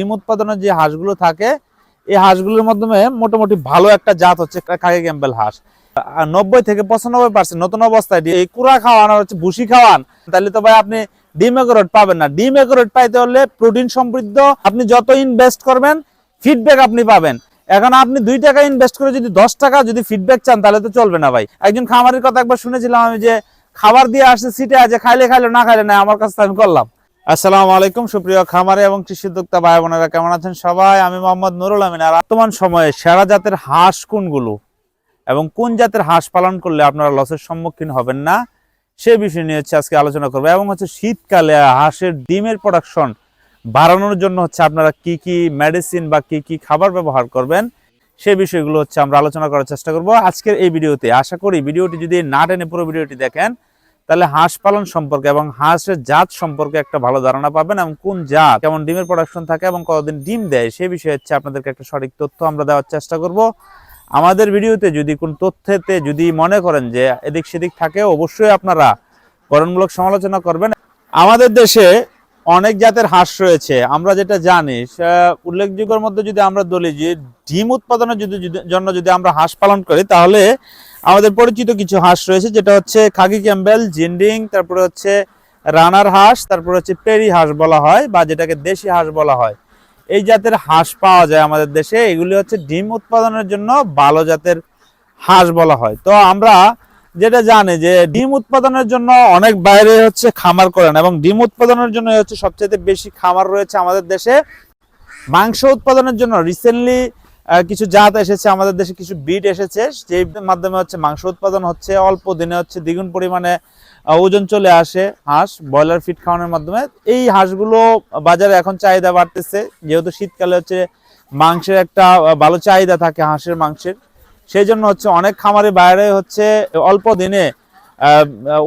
ডিম উৎপাদনের যে হাঁসগুলো থাকে, এই হাঁসগুলোর মাধ্যমে মোটামুটি ভালো একটা জাত হচ্ছে খাকি ক্যাম্বেল হাঁস। নব্বই থেকে পঁচানব্বই পার্সেন্ট নতুন অবস্থায় এই কুড়া খাওয়ান আর হচ্ছে ভুসি খাওয়ান, তাহলে তো ভাই আপনি ডিম এগোরেট পাবেন না। ডিম এগোরেট পাইতে হলে প্রোটিন সমৃদ্ধ, আপনি যত ইনভেস্ট করবেন ফিডব্যাক আপনি পাবেন। এখন আপনি দুই টাকা ইনভেস্ট করে যদি দশ টাকা যদি ফিডব্যাক চান, তাহলে তো চলবে না ভাই। একজন খামারের কথা একবার শুনেছিলাম আমি যে, খাবার দিয়ে আসছে সিটে আছে, খাইলে খাইলে, না খাইলে না আমার কাছে আমি করলাম। আসসালামু আলাইকুম, সুপ্রিয় খামারে এবং কৃষি উদ্যোক্তা ভাই বোনেরা কেমন আছেন সবাই? আমি মোহাম্মদ নুরুল আমিন। আর বর্তমান সময়ে সেরা জাতের হাঁস কোনগুলো এবং কোন জাতের হাঁস পালন করলে আপনারা লসের সম্মুখীন হবেন না, সে বিষয় নিয়ে হচ্ছে আজকে আলোচনা করব। এবং হচ্ছে শীতকালে হাঁসের ডিমের প্রোডাকশন বাড়ানোর জন্য হচ্ছে আপনারা কি কি মেডিসিন বা কি কি খাবার ব্যবহার করবেন, সে বিষয়গুলো হচ্ছে আমরা আলোচনা করার চেষ্টা করব। আজকের এই ভিডিওতে আশা করি ভিডিওটি যদি না টেনে পুরো ভিডিওটি দেখেন তাহলে হাঁস পালন সম্পর্কে এবং হাঁসের জাত সম্পর্কে একটা ভালো ধারণা পাবেন এবং কোন জাত কেমন ডিমের প্রোডাকশন থাকে এবং কতদিন ডিম দেয় সে বিষয়ে হচ্ছে আপনাদেরকে একটা সঠিক তথ্য আমরা দেওয়ার চেষ্টা করব। আমাদের ভিডিওতে যদি কোন তথ্যেতে যদি মনে করেন যে এদিক সেদিক থাকে, অবশ্যই আপনারা করণমূলক সমালোচনা করবেন। আমাদের দেশে অনেক জাতের হাঁস রয়েছে, আমরা যেটা জানি উল্লেখযোগ্যের মধ্যে যদি আমরা বলি যে ডিম উৎপাদনের যদি- জন্য যদি আমরা হাঁস পালন করি, তাহলে আমাদের পরিচিত কিছু হাঁস রয়েছে, যেটা হচ্ছে খাগি ক্যাম্বেল, জিন্ডিং, তারপরে হচ্ছে রানার হাঁস, তারপরে হচ্ছে পেরি হাঁস বলা হয়, বা যেটাকে দেশি হাঁস বলা হয়। এই জাতের হাঁস পাওয়া যায় আমাদের দেশে, এগুলি হচ্ছে ডিম উৎপাদনের জন্য ভালো জাতের হাঁস বলা হয়। তো আমরা যেটা জানে যে ডিম উৎপাদনের জন্য অনেক বাইরে হচ্ছে খামার করেন এবং ডিম উৎপাদনের জন্য হচ্ছে সবচেয়ে বেশি খামার রয়েছে আমাদের দেশে। মাংস উৎপাদনের জন্য রিসেন্টলি কিছু জাত এসেছে, আমাদের দেশে কিছু বিট এসেছে, যেই মাধ্যমে হচ্ছে মাংস উৎপাদন হচ্ছে, অল্প দিনে হচ্ছে দ্বিগুণ পরিমাণে ওজন চলে আসে হাঁস, ব্রয়লার ফিট খাওয়ানোর মাধ্যমে। এই হাঁসগুলো বাজারে এখন চাহিদা বাড়তেছে, যেহেতু শীতকালে হচ্ছে মাংসের একটা ভালো চাহিদা থাকে হাঁসের মাংসের। সেই জন্য হচ্ছে অনেক খামারে বাইরে হচ্ছে অল্প দিনে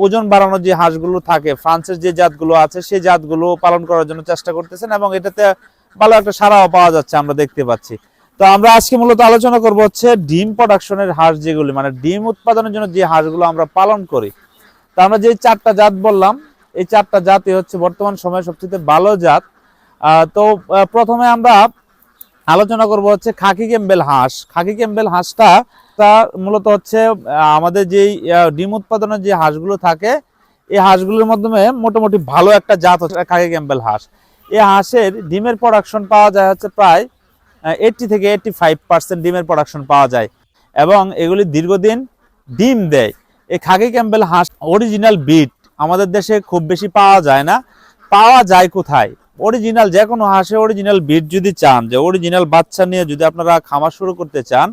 ওজন বাড়ানোর যে হাঁসগুলো থাকে, ফ্রান্সের যে জাতগুলো আছে সেই জাতগুলো পালন করার জন্য চেষ্টা করতেছেন এবং এটাতে ভালো একটা সারাও পাওয়া যাচ্ছে আমরা দেখতে পাচ্ছি। তো আমরা আজকে মূলত আলোচনা করব হচ্ছে ডিম প্রোডাকশনের হাঁস যেগুলি মানে ডিম উৎপাদনের জন্য যে হাঁসগুলো আমরা পালন করি। তো আমরা যে চারটা জাত বললাম, এই চারটা জাতই হচ্ছে বর্তমান সময়ে সবচেয়ে ভালো জাত। তো প্রথমে আমরা আলোচনা করব হচ্ছে খাকি ক্যাম্বেল হাঁস। খাকি ক্যাম্বেল হাঁসটা, তা মূলত হচ্ছে আমাদের যেই ডিম উৎপাদনের যে হাঁসগুলো থাকে, এই হাঁসগুলোর মাধ্যমে মোটামুটি ভালো একটা জাত হচ্ছে খাকি ক্যাম্বেল হাঁস। এই হাঁসের ডিমের প্রোডাকশন পাওয়া যায় হচ্ছে প্রায় এইটটি থেকে এইটটি ফাইভ পার্সেন্ট ডিমের প্রোডাকশন পাওয়া যায়। এবং এগুলি দীর্ঘদিন ডিম দেয়। এই খাকি ক্যাম্বেল হাঁস অরিজিনাল বিট আমাদের দেশে খুব বেশি পাওয়া যায় না। পাওয়া যায় কোথায়? অরিজিনাল যে কোনো হাঁসে অরিজিনাল বিট যদি চান, যে অরিজিনাল বাচ্চা নিয়ে যদি আপনারা খামার শুরু করতে চান,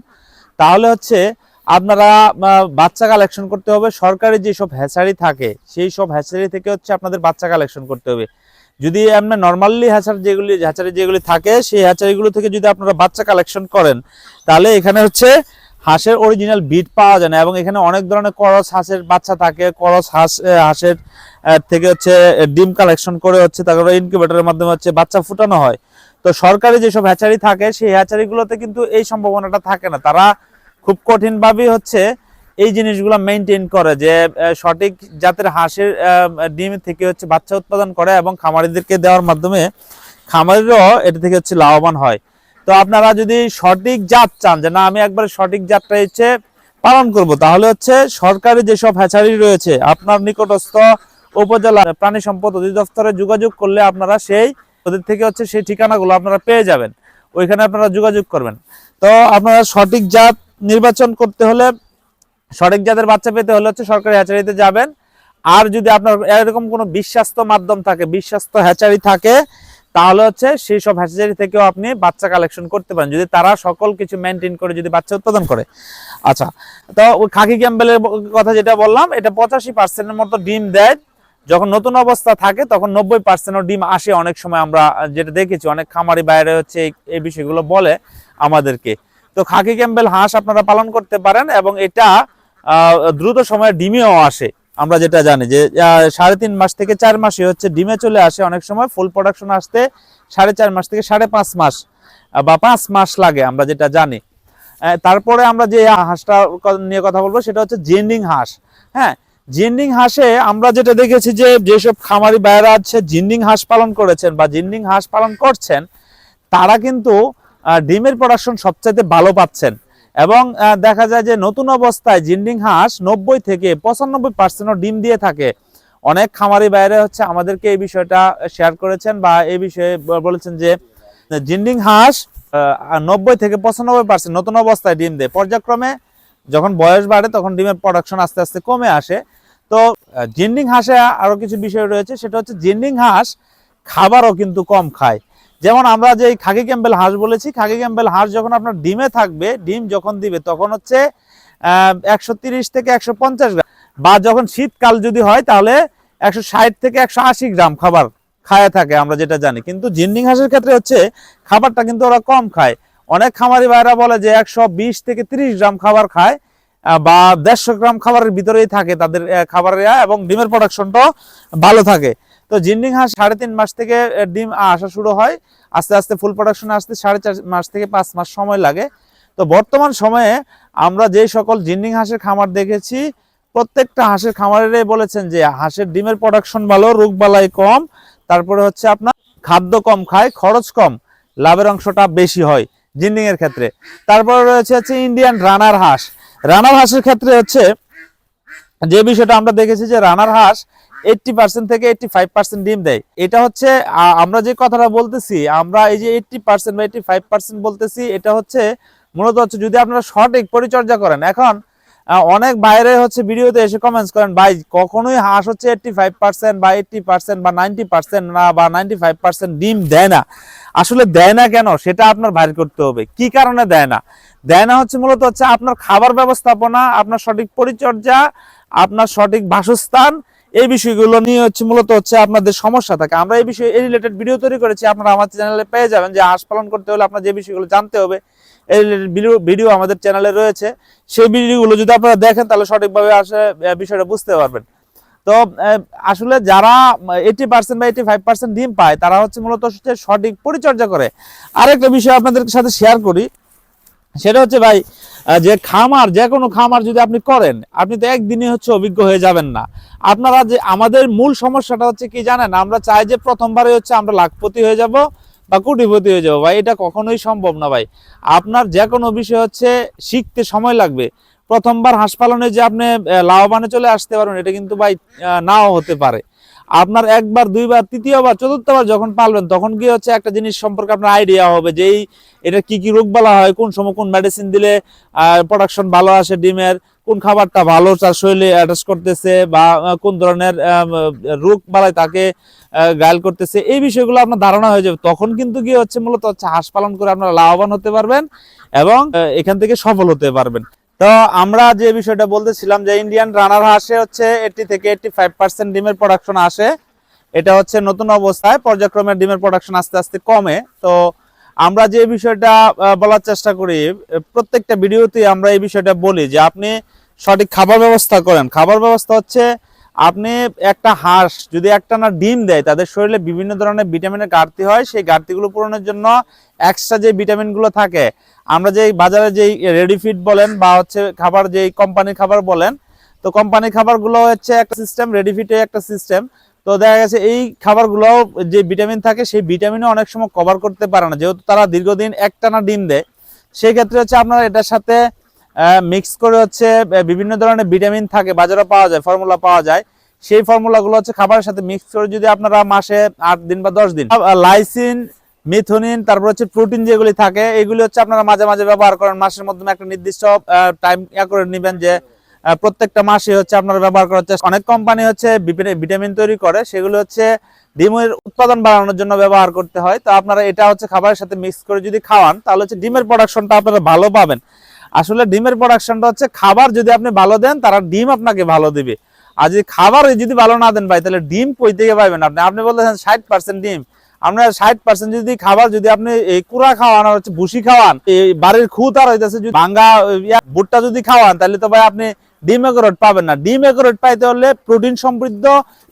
তাহলে হচ্ছে আপনারা বাচ্চা কালেকশন করতে হবে। সরকারি যেসব হ্যাচারি থাকে, সেই সব হ্যাচারি থেকে হচ্ছে আপনাদের বাচ্চা কালেকশন করতে হবে। যদি আপনি নর্মালি হ্যাচার যেগুলি হ্যাচারি যেগুলি থাকে, সেই হ্যাচারিগুলো থেকে যদি আপনারা বাচ্চা কালেকশন করেন, তাহলে এখানে হচ্ছে হাঁসের অরিজিনাল বিট পাওয়া যায় না। এবং এখানে অনেক ধরনের করস হাঁসের বাচ্চা থাকে, করস হাঁস হাঁসের থেকে হচ্ছে ডিম কালেকশন করে হচ্ছে, তারপরে ইনকিউবেটরের মাধ্যমে হচ্ছে বাচ্চা ফুটানো হয়। তো সরকারি যেসব হ্যাচারি থাকে, সেই হ্যাচারিগুলোতে কিন্তু এই সম্ভাবনাটা থাকে না। তারা খুব কঠিনভাবেই হচ্ছে এই জিনিসগুলো মেনটেন করে যে সঠিক জাতের হাঁসের ডিম থেকে হচ্ছে বাচ্চা উৎপাদন করে এবং খামারিদেরকে দেওয়ার মাধ্যমে খামারিরাও এটা থেকে হচ্ছে লাভবান হয়। তো আপনারা যদি সঠিক জাত চান, যে না, আমি একবার সঠিক জাতটা হচ্ছে পালন করব, তাহলে হচ্ছে সরকারি যেসব হ্যাচারি রয়েছে, আপনার নিকটস্থ উপজেলা প্রাণী সম্পদ অধিদপ্তরে যোগাযোগ করলে আপনারা সেই ওদের থেকে হচ্ছে সেই ঠিকানাগুলো আপনারা পেয়ে যাবেন। ওইখানে আপনারা যোগাযোগ করবেন। তো আপনারা সঠিক জাত নির্বাচন করতে হলে, সঠিক জাতের বাচ্চা পেতে হলে হচ্ছে সরকারি হ্যাচারিতে যাবেন। আর যদি আপনার এরকম কোনো বিশ্বাস্ত মাধ্যম থাকে, বিশ্বাস্ত হ্যাচারি থাকে, তাহলে হচ্ছে সেই সব হ্যাচারি থেকেও আপনি বাচ্চা কালেকশন করতে পারেন। যদি তারা সকল কিছু মেনটেন করে, যদি বাচ্চা উৎপাদন করে। আচ্ছা তো খাকি ক্যাম্বেলের কথা যেটা বললাম, এটা পঁচাশি পার্সেন্টের মতো ডিম দেয় যখন নতুন অবস্থা থাকে, তখন নব্বই পার্সেন্টও ডিম আসে অনেক সময় আমরা যেটা দেখেছি, অনেক খামারি বাইরে হচ্ছে এই- বিষয়গুলো বলে আমাদেরকে। তো খাকি ক্যাম্বেল হাঁস আপনারা পালন করতে পারেন এবং এটা দ্রুত সময়ে ডিমেও আসে। আমরা যেটা জানি যে সাড়ে তিন মাস থেকে চার মাসে হচ্ছে ডিমে চলে আসে অনেক সময়, ফুল প্রোডাকশন আসতে সাড়ে চার মাস থেকে সাড়ে পাঁচ মাস বা পাঁচ মাস লাগে, আমরা যেটা জানি। তারপরে আমরা যে হাঁসটা নিয়ে কথা বলব, সেটা হচ্ছে জেন্ডিং হাঁস। হ্যাঁ জিন্ডিং হাঁসে আমরা যেটা দেখেছি যে যেসব খামারি বাইরা আছে, জিন্ডিং হাঁস পালন করেছেন বা জিন্ডিং হাঁস পালন করছেন, তারা কিন্তু ডিমের প্রোডাকশন সবচাইতে ভালো পাচ্ছেন। এবং দেখা যায় যে নতুন অবস্থায় জিন্ডিং হাঁস নব্বই থেকে পঁচানব্বই পার্সেন্ট ডিম দিয়ে থাকে। অনেক খামারি বাইরে হচ্ছে আমাদেরকে এই বিষয়টা শেয়ার করেছেন বা এই বিষয়ে বলেছেন যে, জিন্ডিং হাঁস নব্বই থেকে পঁচানব্বই পার্সেন্ট নতুন অবস্থায় ডিম দেয়। পর্যায়ক্রমে যখন বয়স বাড়ে তখন ডিমের প্রোডাকশন আস্তে আস্তে কমে আসে। তো জিন্ডিং হাঁসে আরও কিছু বিষয় রয়েছে, সেটা হচ্ছে জিন্ডিং হাঁস খাবারও কিন্তু কম খায়। যেমন আমরা যে খাকি ক্যাম্বেল হাঁস বলেছি খাকি ক্যাম্বেল হাঁস যখন আপনার ডিমে থাকবে, ডিম যখন দিবে, তখন হচ্ছে একশো থেকে একশো পঞ্চাশ গ্রাম বা যখন শীতকাল যদি হয়, তাহলে একশো ষাট থেকে একশো আশি গ্রাম খাবার খায় থাকে, আমরা যেটা জানি। কিন্তু জিন্ডিং হাঁসের ক্ষেত্রে হচ্ছে, খাবারটা কিন্তু ওরা কম খায়। অনেক খামারি ভাইরা বলে যে একশো বিশ থেকে তিরিশ গ্রাম খাবার খায় বা দেড়শো গ্রাম খাবারের ভিতরেই থাকে তাদের খাবারের এবং ডিমের প্রোডাকশনটাও ভালো থাকে। তো জিন্ডিং হাঁস সাড়ে তিন মাস থেকে ডিম আসা শুরু হয়। আস্তে আস্তে ফুল প্রোডাকশন আসতে সাড়ে চার মাস থেকে পাঁচ মাস সময় লাগে। তো বর্তমান সময়ে আমরা যে সকল জিন্ডিং হাঁসের খামার দেখেছি, প্রত্যেকটা হাঁসের খামারেরাই বলেছেন যে হাঁসের ডিমের প্রোডাকশন ভালো, রোগ বালাই কম। তারপরে হচ্ছে আপনার খাদ্য কম খায়, খরচ কম, লাভের অংশটা বেশি হয় জিন্ডিং এর ক্ষেত্রে। তারপরে রয়েছে হচ্ছে ইন্ডিয়ান রানার হাঁস। রানার হাঁসের ক্ষেত্রে হচ্ছে যে বিষয়টা আমরা দেখেছি যে রানার হাঁস এইটটি পার্সেন্ট থেকে এইটটি ফাইভ পার্সেন্ট ডিম দেয়। এটা হচ্ছে আমরা যে কথাটা বলতেছি, আমরা এই যে এইটটি পার্সেন্ট বা এইটটি ফাইভ পার্সেন্ট বলতেছি, এটা হচ্ছে মূলত হচ্ছে যদি আপনারা সঠিক পরিচর্যা করেন। এখন অনেক বাইরে হচ্ছে ভিডিওতে এসে কমেন্টস করেন, ভাই, কখনোই হাঁস হচ্ছে এইটটি ফাইভ পার্সেন্ট বা এইটটি পার্সেন্ট বা নাইনটি পার্সেন্ট না বা নাইনটি ফাইভ পার্সেন্ট ডিম দেয় না। আসলে দেয় না কেন? সেটা আপনার বাইর করতে হবে। কি কারণে দেয় না? দেয় না হচ্ছে মূলত হচ্ছে আপনার খাবার ব্যবস্থাপনা, আপনার সঠিক পরিচর্যা, আপনার সঠিক বাসস্থান, এই বিষয়গুলো নিয়ে হচ্ছে মূলত হচ্ছে আপনাদের সমস্যা থাকে। আমরা এই বিষয়ে এই রিলেটেড ভিডিও তৈরি করেছি। আপনারা আমার চ্যানেলে পেয়ে যাবেন যে হাঁস পালন করতে হলে আপনার যে বিষয়গুলো জানতে হবে ভিডিও আমাদের চ্যানেলে রয়েছে। সেই ভিডিওগুলো যদি আপনারা দেখেন, তাহলে সঠিকভাবে আসে বিষয়টা বুঝতে পারবেন। তো আসলে যারা এইটি পার্সেন্ট বা এইটি ফাইভ পার্সেন্ট ডিম পায়, তারা হচ্ছে মূলত হচ্ছে সঠিক পরিচর্যা করে। আরেকটা বিষয় আপনাদের সাথে শেয়ার করি। সেটা হচ্ছে ভাই যে খামার, যে কোনো খামার যদি আপনি করেন, আপনি তো একদিনে হচ্ছে অভিজ্ঞ হয়ে যাবেন না। আপনারা যে, আমাদের মূল সমস্যাটা হচ্ছে কি জানেন? আমরা চাই যে প্রথমবারে হচ্ছে আমরা লাখপতি হয়ে যাব। বা কোটিপতি হয়ে যাব। ভাই, এটা কখনোই সম্ভব না ভাই। আপনার যে কোনো বিষয় হচ্ছে শিখতে সময় লাগবে। প্রথমবার হাসপালনে যে আপনি লাভবানে চলে আসতে পারবেন, এটা কিন্তু ভাই নাও হতে পারে। আপনার একবার, দুইবার, তৃতীয়বার, চতুর্থবার যখন পালবেন, তখন কি হচ্ছে একটা জিনিস সম্পর্কে আপনার আইডিয়া হবে যে এটা কি কি রোগ বলা হয়, কোন সময় কোন মেডিসিন দিলে প্রোডাকশন ভালো আসে ডিমের, কোন খাবারটা ভালো তার শরীরে অ্যাটাচ করতেছে বা কোন ধরনের রোগ বালায় তাকে গায়েল করতেছে, এই বিষয়গুলো আপনার ধারণা হয়ে যাবে। তখন কিন্তু কি হচ্ছে মূলত হচ্ছে হাঁস পালন করে আপনারা লাভবান হতে পারবেন এবং এখান থেকে সফল হতে পারবেন। তো আমরা যে বিষয়টা বলতেছিলাম যে ইন্ডিয়ান রানার হাঁসে হচ্ছে এইটি থেকে এইটি ফাইভ পার্সেন্ট ডিমের প্রোডাকশন আসে, এটা হচ্ছে নতুন অবস্থায়, পর্যায়ক্রমে ডিমের প্রোডাকশন আস্তে আস্তে কমে। তো আমরা যে বিষয়টা বলার চেষ্টা করি, প্রত্যেকটা ভিডিওতে আমরা এই বিষয়টা বলি যে আপনি সঠিক খাবার ব্যবস্থা করেন। খাবার ব্যবস্থা হচ্ছে আপনি একটা হাঁস, যদি একটা না ডিম দেয়, তাদের শরীরে বিভিন্ন ধরনের ভিটামিনের ঘাটতি হয়, সেই ঘাটতিগুলো পূরণের জন্য এক্সট্রা যে ভিটামিনগুলো থাকে, আমরা যে বাজারে যে রেডি ফিড বলেন বা হচ্ছে খাবার যে কোম্পানির খাবার বলেন, তো কোম্পানির খাবারগুলো হচ্ছে একটা সিস্টেম রেডি ফিটে একটা সিস্টেম তো দেখা গেছে এই খাবারগুলো যে ভিটামিন থাকে, সেই ভিটামিনও অনেক সময় কভার করতে পারে না, যেহেতু তারা দীর্ঘদিন একটানা ডিম দেয়, সেই ক্ষেত্রে হচ্ছে আপনার এটার সাথে মিক্স করে হচ্ছে বিভিন্ন ধরনের ভিটামিন থাকে বাজারে পাওয়া যায় ফর্মুলা পাওয়া যায়। সেই ফর্মুলাগুলো হচ্ছে খাবারের সাথে মিক্স করে যদি আপনারা মাসে আট দিন বা দশ দিন লাইসিন মিথুনিন তারপর হচ্ছে প্রোটিন যেগুলি থাকে, এগুলি হচ্ছে আপনারা মাঝে মাঝে ব্যবহার করেন। মাসের মাধ্যমে একটা নির্দিষ্ট টাইম ইয়া করে নেবেন যে প্রত্যেকটা মাসে হচ্ছে আপনারা ব্যবহার করার চেষ্টা অনেক কোম্পানি হচ্ছে ভিটামিন তৈরি করে, সেগুলো হচ্ছে ডিমের উৎপাদন বাড়ানোর জন্য ব্যবহার করতে হয়। তো আপনারা এটা হচ্ছে খাবারের সাথে মিক্স করে যদি খাওয়ান, তাহলে হচ্ছে ডিমের প্রোডাকশনটা আপনারা ভালো পাবেন। আসলে ডিমের প্রোডাকশনটা হচ্ছে খাবার যদি আপনি ভালো দেন, তারা ডিম আপনাকে ভালো দিবে। আর যদি খাবার যদি ভালো না দেন ভাই, তাহলে ডিম কই থেকে পাবেন আপনি? আপনি বলতেছেন ষাট পার্সেন্ট ডিম। আপনার ষাট পার্সেন্ট যদি খাবার যদি আপনি এই কুড়া খাওয়ান আর হচ্ছে ভুসি খাওয়ান এই বাড়ির খুঁত আর হইতেছে যদি ভাঙ্গা ভুট্টা যদি খাওয়ান, তাহলে তো ভাই আপনি ডিম একরোট পাবেন না। ডিম একরোট পাইতে হলে প্রোটিন সমৃদ্ধ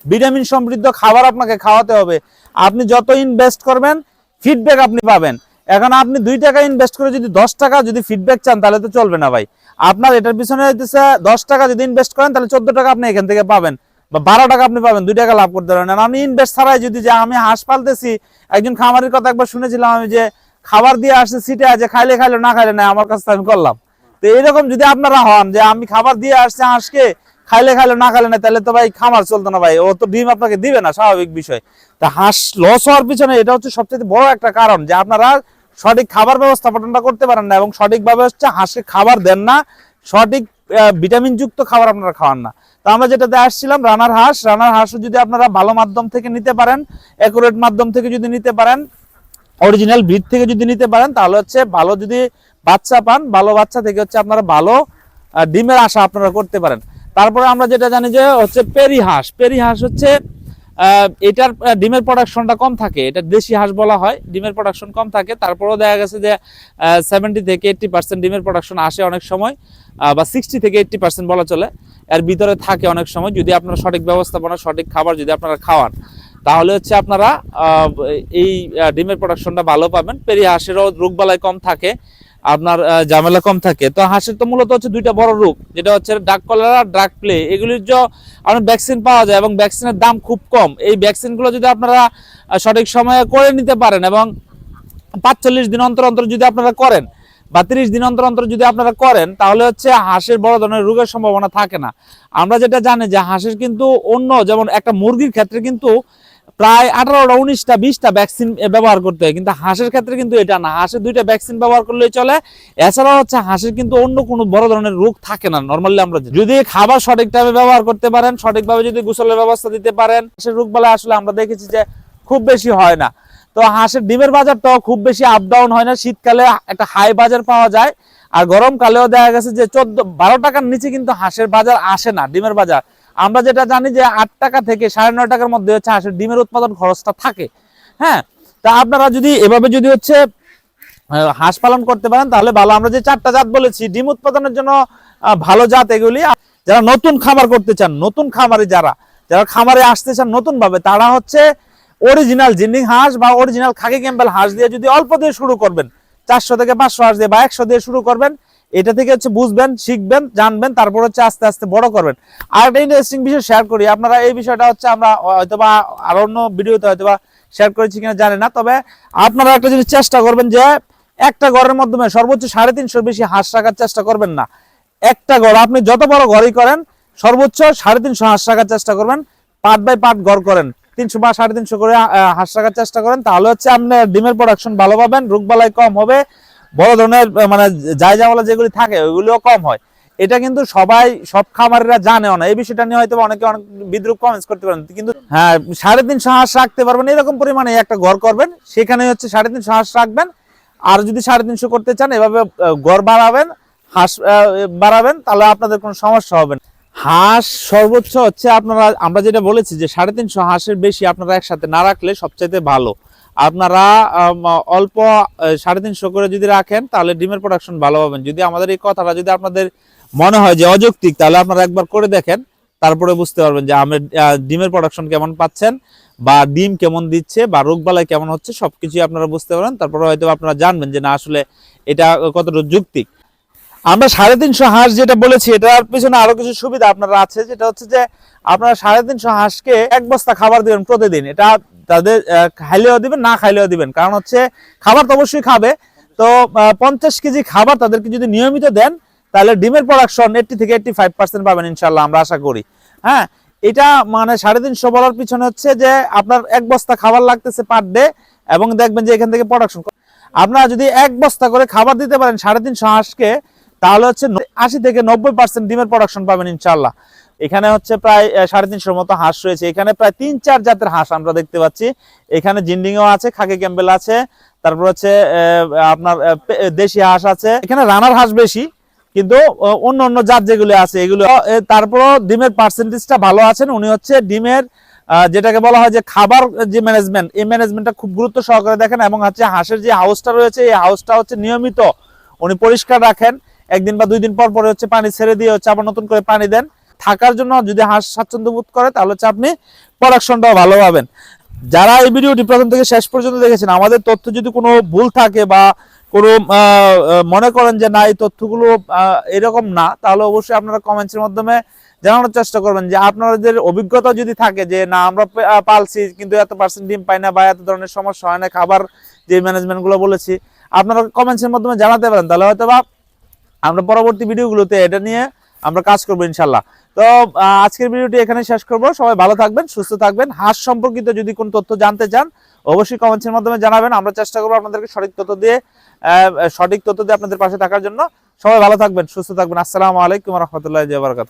ভিটামিন সমৃদ্ধ খাবার আপনাকে খাওয়াতে হবে। আপনি যত ইনভেস্ট করবেন ফিডব্যাক আপনি পাবেন। এখন আপনি দুই টাকা ইনভেস্ট করে যদি দশ টাকা যদি ফিডব্যাক চান, তাহলে তো চলবে না ভাই। আপনার এটার পিছনে হইতেছে দশ টাকা যদি ইনভেস্ট করেন, তাহলে চোদ্দ টাকা আপনি এখান থেকে পাবেন বা বারো টাকা আপনি পাবেন, দুই টাকা লাভ করতে পারবেন। আমি ইনভেস্ট ছাড়াই যদি যে আমি হাঁস পালতেছি, একজন খামারের কথা একবার শুনেছিলাম আমি যে খাবার দিয়ে আসছে সিটে আছে, খাইলে খাইলে, না খাইলে না, আমার কাছে আমি করলাম। তো এইরকম যদি আপনারা হন যে আমি খাবার দিয়ে আসছে হাঁসকে, খাইলে খাইলে, না খাইলে না, তাহলে তো ভাই খামার চলতো না ভাই, ও তো ডিম আপনাকে দিবে না, স্বাভাবিক বিষয়। তা হাঁস লস হওয়ার পিছনে এটা হচ্ছে সবচেয়ে বড় একটা কারণ যে আপনারা সঠিক খাবার ব্যবস্থাপনাটা করতে পারেন না এবং সঠিকভাবে হচ্ছে হাঁসকে খাবার দেন না, সঠিক ভিটামিন যুক্ত খাবার আপনারা খাওয়ান না। তো আমরা যেটাতে আসছিলাম, রানার হাঁস। রানার হাঁসও যদি আপনারা ভালো মাধ্যম থেকে নিতে পারেন অ্যাকুরেট মাধ্যম থেকে যদি নিতে পারেন অরিজিনাল ব্রিড থেকে যদি নিতে পারেন, তাহলে হচ্ছে ভালো যদি বাচ্চা পান, ভালো বাচ্চা থেকে হচ্ছে আপনারা ভালো ডিমের আশা আপনারা করতে পারেন। তারপরে আমরা যেটা জানি যে হচ্ছে পেরি হাঁস। পেরি হাঁস হচ্ছে এটার ডিমের প্রোডাকশনটা কম থাকে, এটা দেশি হাঁস বলা হয়, ডিমের প্রোডাকশন কম থাকে। তারপরেও দেখা গেছে যে সেভেন্টি থেকে এইট্টি পার্সেন্ট ডিমের প্রোডাকশন আসে অনেক সময় বা সিক্সটি থেকে এইট্টি পার্সেন্ট বলা চলে। এর ভিতরে থাকে অনেক সময়, যদি আপনারা সঠিক ব্যবস্থাপনা, সঠিক খাবার যদি আপনারা খাওয়ান, তাহলে হচ্ছে আপনারা এই ডিমের প্রোডাকশনটা ভালো পাবেন। পেরি হাঁসেরও রোগবালাই কম থাকে আপনার ঝামেলা কম থাকে। তো হাঁসের তো মূলত হচ্ছে দুইটা বড় রোগ যেটা হচ্ছে ডাক কলেরা ডাক প্লে এগুলির যে আপনার ভ্যাকসিন পাওয়া যায় এবং ভ্যাকসিনের দাম খুব কম। এই ভ্যাকসিনগুলো যদি আপনারা সঠিক সময়ে করে নিতে পারেন এবং পাঁচচল্লিশ দিন অন্তর অন্তর যদি আপনারা করেন বা তিরিশ দিন অন্তর অন্তর যদি আপনারা করেন, তাহলে হচ্ছে হাঁসের বড় ধরনের রোগের সম্ভাবনা থাকে না। আমরা যেটা জানি যে হাঁসের কিন্তু অন্য, যেমন একটা মুরগির ক্ষেত্রে কিন্তু প্রায় আঠারোটা, উনিশটা, বিশটা ভ্যাকসিন ব্যবহার করতে হয়। কিন্তু হাঁসের ক্ষেত্রে কিন্তু এটা না। হাঁসের দুইটা ভ্যাকসিন ব্যবহার করলেই চলে। এছাড়াও হচ্ছে হাঁসের কিন্তু অন্য কোনো বড় ধরনের রোগ থাকে না। নর্মালি আমরা যদি খাবার সঠিক টাইমে ব্যবহার করতে পারেন সঠিকভাবে যদি গোসলের ব্যবস্থা দিতে পারেন, হাঁসের রোগ বলে আসলে আমরা দেখেছি যে খুব বেশি হয় না। তো হাঁসের ডিমের বাজারটাও খুব বেশি আপ ডাউন হয় না। শীতকালে একটা হাই বাজার পাওয়া যায়। আর গরমকালেও দেখা গেছে যে চোদ্দ বারো টাকার নিচে কিন্তু হাঁসের বাজার আসে না, ডিমের বাজার। আমরা যেটা জানি যে আট টাকা থেকে সাড়ে নয় টাকার মধ্যে হচ্ছে হাঁসের ডিমের উৎপাদন খরচটা থাকে। হ্যাঁ? তা আপনারা যদি এভাবে যদি হচ্ছে হাঁস পালন করতে পারেন, তাহলে ভালো। আমরা যে চারটা জাত বলেছি, ডিম উৎপাদনের জন্য ভালো জাত এগুলি। যারা নতুন খামার করতে চান, নতুন খামারে যারা যারা খামারে আসতে চান নতুন ভাবে তারা হচ্ছে অরিজিনাল জিন্ডিং হাঁস বা অরিজিনাল খাকি ক্যাম্বেল হাঁস দিয়ে যদি অল্প দিয়ে শুরু করবেন, চারশো থেকে পাঁচশো হাঁস দিয়ে বা একশো দিয়ে শুরু করবেন এটা থেকে হচ্ছে বুঝবেন, শিখবেন, জানবেন, তারপর হচ্ছে আস্তে আস্তে বড় করবেন। আর একটা ইন্টারেস্টিং বিষয় শেয়ার করি। আপনারা এই বিষয়টা হচ্ছে আমরা হয়তোবা আর অন্য ভিডিওতে হয়তোবা শেয়ার করেছি কিনা জানি না। তবে আপনারা একটা জিনিস চেষ্টা করবেন যে একটা ঘরের মাধ্যমে সর্বোচ্চ সাড়ে তিনশোর বেশি হাঁস রাখার চেষ্টা করবেন না। একটা ঘর, আপনি যত বড় ঘরই করেন, সর্বোচ্চ সাড়ে তিনশো হাঁস রাখার চেষ্টা করবেন। পার্ট বাই পার্ট ঘর করেন। তিনশো বা সাড়ে তিনশো করে হাঁস রাখার চেষ্টা করেন। তাহলে হচ্ছে আপনার ডিমের প্রোডাকশন ভালো পাবেন, রোগবালাই কম হবে। বড় ধরনের মানে জামালা যেগুলি থাকে, ওইগুলিও কম হয়। এটা কিন্তু সবাই, সব খামারিরা জানেও না। এই বিষয়টা নিয়ে হয়তো অনেকে অনেক বিদ্রুপ কমেন্টস করতে পারেন। কিন্তু হ্যাঁ সাড়ে তিনশো হাঁস রাখতে পারবেন, এরকম পরিমাণে একটা ঘর করবেন। সেখানে হচ্ছে সাড়ে তিনশো হাঁস রাখবেন। আর যদি সাড়ে তিনশো করতে চান, এভাবে ঘর বাড়াবেন, হাঁস বাড়াবেন, তাহলে আপনাদের কোনো সমস্যা হবে না। হাঁস সর্বোচ্চ হচ্ছে আপনারা, আমরা যেটা বলেছি যে সাড়ে তিনশো হাঁসের বেশি আপনারা একসাথে না রাখলে সবচাইতে ভালো। আপনারা অল্প সাড়ে তিনশো করে যদি রাখেন, তাহলে ডিমের প্রোডাকশন ভালো পাবেন। যদি আমাদের এই কথাটা যদি আপনাদের মনে হয় যে অযৌক্তিক, তাহলে আপনারা একবার করে দেখেন, তারপরে বুঝতে পারবেন যে আমের ডিমের প্রোডাকশন কেমন পাচ্ছেন, বা ডিম কেমন দিচ্ছে, বা রোগবালাই কেমন হচ্ছে, সবকিছুই আপনারা বুঝতে পারেন তারপরে হয়তো আপনারা জানবেন যে না, আসলে এটা কতটা যুক্তিক। আমরা সাড়ে তিনশো হাঁস যেটা বলেছি, এটার পিছনে আরও কিছু সুবিধা আপনারা আছে, যেটা হচ্ছে যে আপনারা সাড়ে তিনশো হাঁসকে এক বস্তা খাবার দিবেন প্রতিদিন। এটা তাদের খাইলেও দিবেন, না খাইলেও দিবেন। কারণ হচ্ছে খাবার তো অবশ্যই খাবে। তো পঞ্চাশ কেজি খাবার তাদেরকে যদি নিয়মিত দেন, তাহলে ডিমের প্রোডাকশন এইটটি থেকে এইটটি ফাইভ পার্সেন্ট পাবেন ইনশাল্লাহ আমরা আশা করি। হ্যাঁ এটা মানে সাড়ে তিনশো বলার পিছনে হচ্ছে যে, আপনার এক বস্তা খাবার লাগতেছে পার ডে এবং দেখবেন যে এখান থেকে প্রোডাকশন আপনারা যদি এক বস্তা করে খাবার দিতে পারেন সাড়ে তিনশো হাঁসকে তাহলে হচ্ছে আশি থেকে নব্বই পার্সেন্ট ডিমের প্রোডাকশন পাবেন ইনশাল্লাহ এখানে হচ্ছে প্রায় সাড়ে তিনশোর মতো হাঁস রয়েছে। এখানে প্রায় তিন চার জাতের হাঁস আমরা দেখতে পাচ্ছি। এখানে জিন্ডিংও আছে খাকি ক্যাম্বেল আছে তারপর হচ্ছে আপনার দেশি হাঁস আছে। এখানে রানার হাঁস বেশি কিন্তু অন্য অন্য জাত যেগুলো আছে এগুলো আহ, তারপরও ডিমের পার্সেন্টেজটা ভালো আছেন। উনি হচ্ছে ডিমের যেটাকে বলা হয় যে খাবার যে ম্যানেজমেন্ট এই ম্যানেজমেন্টটা খুব গুরুত্ব সহকারে দেখেন এবং হচ্ছে হাঁসের যে হাউসটা রয়েছে এই হাউসটা হচ্ছে নিয়মিত উনি পরিষ্কার রাখেন। একদিন বা দুই দিন পর পরে হচ্ছে পানি ছেড়ে দিয়ে হচ্ছে আবার নতুন করে পানি দেন। থাকার জন্য যদি হাঁস স্বাচ্ছন্দ্য বোধ করে, তাহলে হচ্ছে আপনি প্রোডাকশনটাও ভালো পাবেন। যারা এই ভিডিওটি প্রথম থেকে শেষ পর্যন্ত দেখেছেন, আমাদের তথ্য যদি কোনো ভুল থাকে বা কোনো মনে করেন যে না, এই তথ্যগুলো এরকম না, তাহলে অবশ্যই আপনারা কমেন্টসের মাধ্যমে জানানোর চেষ্টা করবেন যে আপনাদের অভিজ্ঞতা যদি থাকে যে না, আমরা পালছি, কিন্তু এত পার্সেন্ট ডিম পাই না বা এত ধরনের সমস্যা হয় না, খাবার যে ম্যানেজমেন্টগুলো বলেছি, আপনারা কমেন্টসের মাধ্যমে জানাতে পারেন। তাহলে হয়তো বা আমরা পরবর্তী ভিডিওগুলোতে এটা নিয়ে আমরা কাজ করব ইনশাল্লাহ। তো আজকের ভিডিওটি এখানে শেষ করব। সবাই ভালো থাকবেন, সুস্থ থাকবেন। হাঁস সম্পর্কিত যদি কোনো তথ্য জানতে চান, অবশ্যই কমেন্টসের মাধ্যমে জানাবেন। আমরা চেষ্টা করব আপনাদেরকে সঠিক তথ্য দিয়ে সঠিক তথ্য দিয়ে আপনাদের পাশে থাকার জন্য। সবাই ভালো থাকবেন, সুস্থ থাকবেন। আসসালামু আলাইকুম রহমতুল্লাহ বারকাত